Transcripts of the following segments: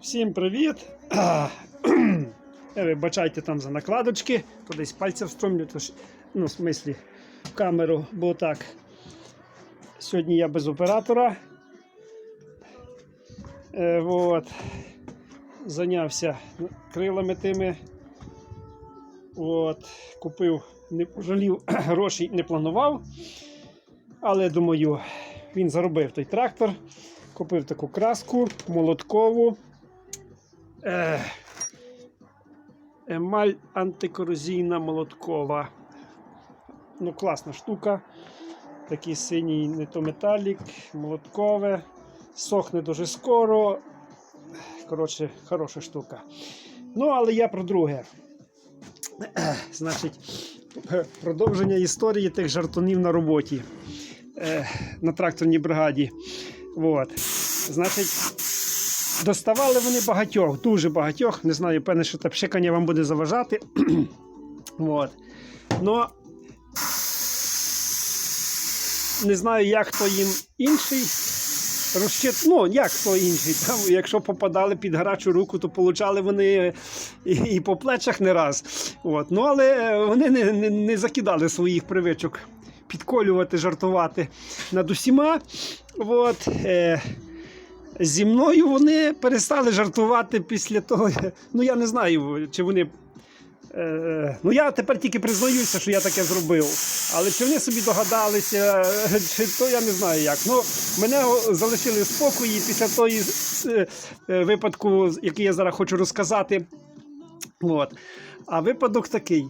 Всім привіт! Е, Вибачайте там за накладочки, то десь пальця встромлю, то ж, ну, в смислі, в камеру, бо так. Сьогодні я без оператора. Е, от. Зайнявся крилами тими. От. Купив, не пожалів грошей, не планував. Але думаю, він заробив той трактор. Купив таку краску молоткову. Е, емаль антикорозійна молоткова. Ну, класна штука. Такий синій не то металік, молоткове. Сохне дуже скоро. Коротше, хороша штука. Ну, але я про друге. Значить, продовження історії тих жартунів на роботі е, на тракторній бригаді. От. Значить, доставали вони багатьох, дуже багатьох. Не знаю, певне, що те пшикання вам буде заважати. От. Но не знаю, як хто їм інший. Розчит... Ну, як хто інший. Там, якщо попадали під гарячу руку, то получали вони і, і по плечах не раз. От. Ну, але вони не, не, не закидали своїх привичок підколювати, жартувати над усіма. От. Е, зі мною вони перестали жартувати після того. Ну, я не знаю, чи вони. Е, ну, я тепер тільки признаюся, що я таке зробив. Але чи вони собі догадалися, чи то я не знаю як. Ну, мене залишили в спокої після того е, е, випадку, який я зараз хочу розказати. От. А випадок такий.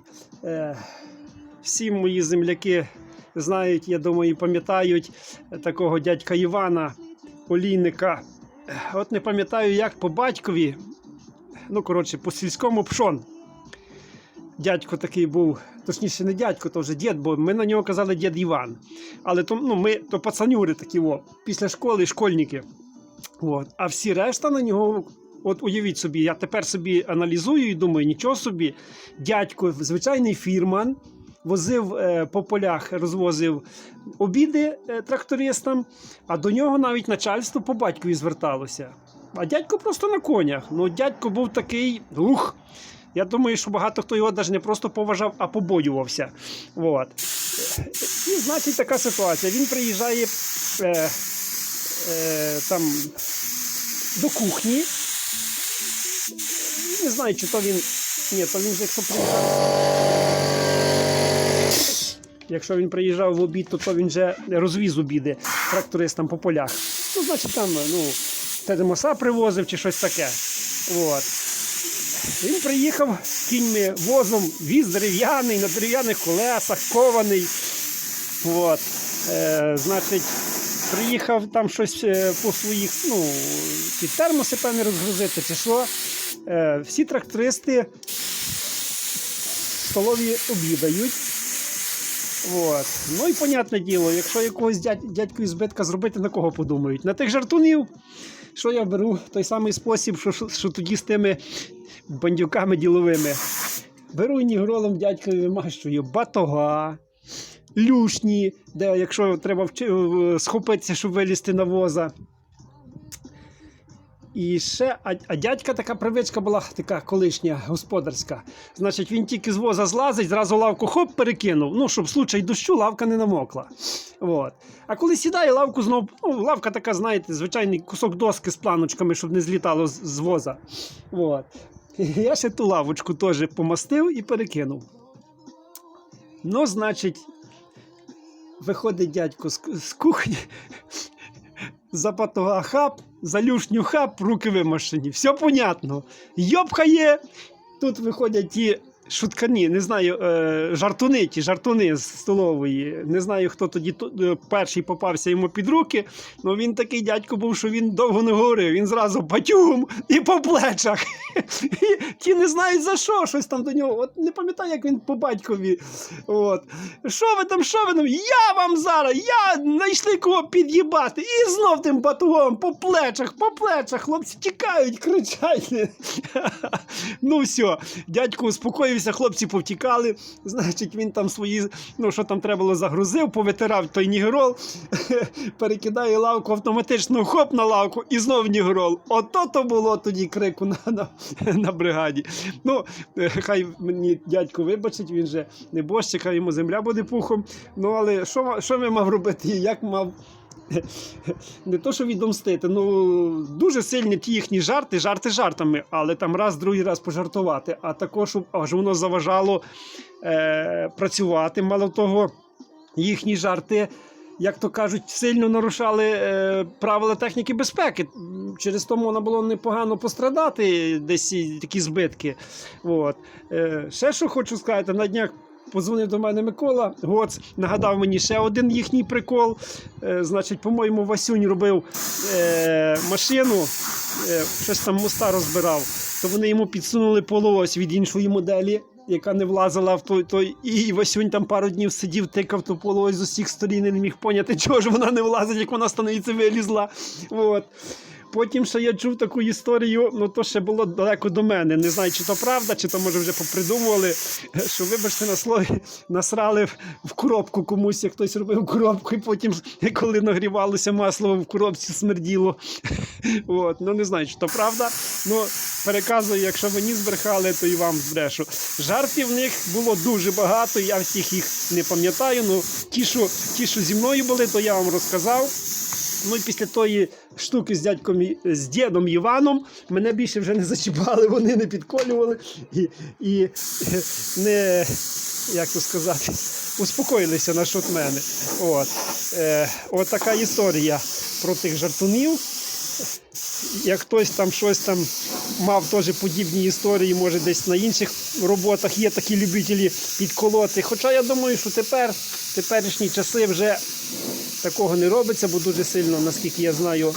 Всі мої земляки знають, я думаю, пам'ятають такого дядька Івана, олійника. От не пам'ятаю, як по батькові, ну, коротше, по сільському пшон. Дядько такий був, точніше, не дядько, то вже дід, бо ми на нього казали дід Іван. Але то, ну, ми то пацанюри такі, о, після школи школьники. От. А всі решта на нього, от уявіть собі, я тепер собі аналізую і думаю, нічого собі, дядько, звичайний фірман, возив е, по полях, розвозив обіди е, трактористам, а до нього навіть начальство по батькові зверталося. А дядько просто на конях. Ну, дядько був такий ух. Я думаю, що багато хто його навіть не просто поважав, а побоювався. От. І значить така ситуація. Він приїжджає е, е, там до кухні. Не знаю, чи то він. Ні, то він же якщо приїжджав. Якщо він приїжджав в обід, то, то він вже розвіз обіди трактористам по полях. Ну, значить, там ну, термоса привозив чи щось таке. От. Він приїхав кіньми возом, віз дерев'яний, на дерев'яних колесах, кований. От. Е, значить, приїхав там щось е, по своїх, ну, ті термоси певні розгрузити чи що. Е, всі трактористи в столові обідають. От. Ну і понятне діло, якщо якогось дядь, дядьку із збитка зробити, на кого подумають? На тих жартунів, що я беру той самий спосіб, що, що, що тоді з тими бандюками діловими. Беру нігролом дядькові вимащую батога, люшні, де якщо треба вчи- схопитися, щоб вилізти на воза. І ще, а, а дядька така привичка була така колишня господарська. Значить, він тільки з воза злазить, зразу лавку хоп перекинув. Ну, щоб случай дощу лавка не намокла. От. А коли сідає, лавку знову, ну, лавка така, знаєте, звичайний кусок доски з планочками, щоб не злітало з, з воза. От. Я ще ту лавочку теж помастив і перекинув. Ну, значить, виходить дядько з, з кухні, за хаб, за люшню хаб, руки вимашені. Все понятно. Йопхає. Тут виходять ті шуткані, не знаю, е, жартуни, ті жартуни з столової. Не знаю, хто тоді е, перший попався йому під руки. Ну він такий дядько був, що він довго не говорив. Він зразу батюгом і по плечах. Ті не знають за що, щось там до нього. От не пам'ятаю, як він по батькові. От. Що ви там, що ви там? Я вам зараз, я знайшли кого під'їбати. І знов тим батугом по плечах, по плечах. Хлопці тікають, кричать. Ну все, дядько успокоївся подивився, хлопці повтікали. Значить, він там свої, ну що там треба було, загрузив, повитирав той нігерол, перекидає лавку автоматично, хоп на лавку і знов нігерол. Ото то було тоді крику на, на, на бригаді. Ну, е, хай мені дядько вибачить, він же не борщик, хай йому земля буде пухом. Ну, але що, що ми мав робити? Як мав не то, що відомстити, ну дуже сильні ті їхні жарти, жарти жартами, але там раз, другий раз пожартувати. А також аж воно заважало е, працювати. Мало того, їхні жарти. Як то кажуть, сильно нарушали е, правила техніки безпеки. Через то можна було непогано пострадати, десь такі збитки. От. Е, ще що хочу сказати, на днях Позвонив до мене Микола Гоц, нагадав мені ще один їхній прикол. Е, значить, по-моєму, Васюнь робив е, машину, е, щось там моста розбирав, то вони йому підсунули полуось від іншої моделі, яка не влазила в той. той. І Васюнь там пару днів сидів, тикав ту полуось з усіх сторін і не міг поняти, чого ж вона не влазить, як вона становиться вилізла. От. Потім ще я чув таку історію, ну то ще було далеко до мене. Не знаю, чи то правда, чи то може вже попридумували. Що, вибачте, на слові насрали в- коробку комусь, як хтось робив коробку, і потім, коли нагрівалося масло, в коробці смерділо. От. Ну не знаю, чи то правда. Ну, переказую, якщо мені збрехали, то і вам збрешу. Жартів в них було дуже багато, я всіх їх не пам'ятаю. Ну, ті, що, ті, що зі мною були, то я вам розказав. Ну і після тої штуки з дядьком з дідом Іваном мене більше вже не зачіпали, вони не підколювали і, і не, як то сказати, успокоїлися насчет мене. От. Е, от така історія про тих жартунів. Як хтось там щось там мав теж подібні історії, може десь на інших роботах є такі любителі підколоти. Хоча я думаю, що тепер, теперішні часи вже такого не робиться, бо дуже сильно, наскільки я знаю,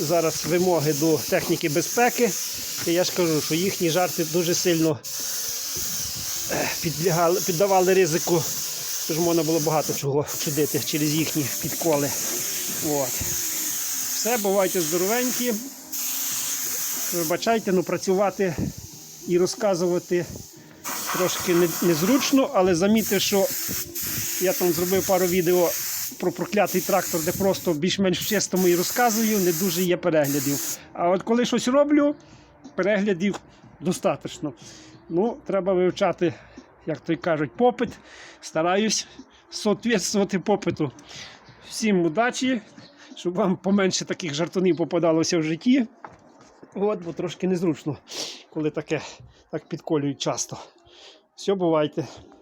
зараз вимоги до техніки безпеки. І я ж кажу, що їхні жарти дуже сильно е, підлягали, піддавали ризику, тож можна було багато чого чудити через їхні підколи. От. Все, бувайте здоровенькі. Вибачайте, ну працювати і розказувати трошки незручно, але замітьте, що я там зробив пару відео про проклятий трактор, де просто більш-менш в чистому розказую, не дуже є переглядів. А от коли щось роблю, переглядів достатньо. Ну, треба вивчати, як то й кажуть, попит. Стараюсь соответствувати попиту. Всім удачі, щоб вам поменше таких жартунів попадалося в житті. От, бо трошки незручно, коли таке так підколюють часто. Все, бувайте.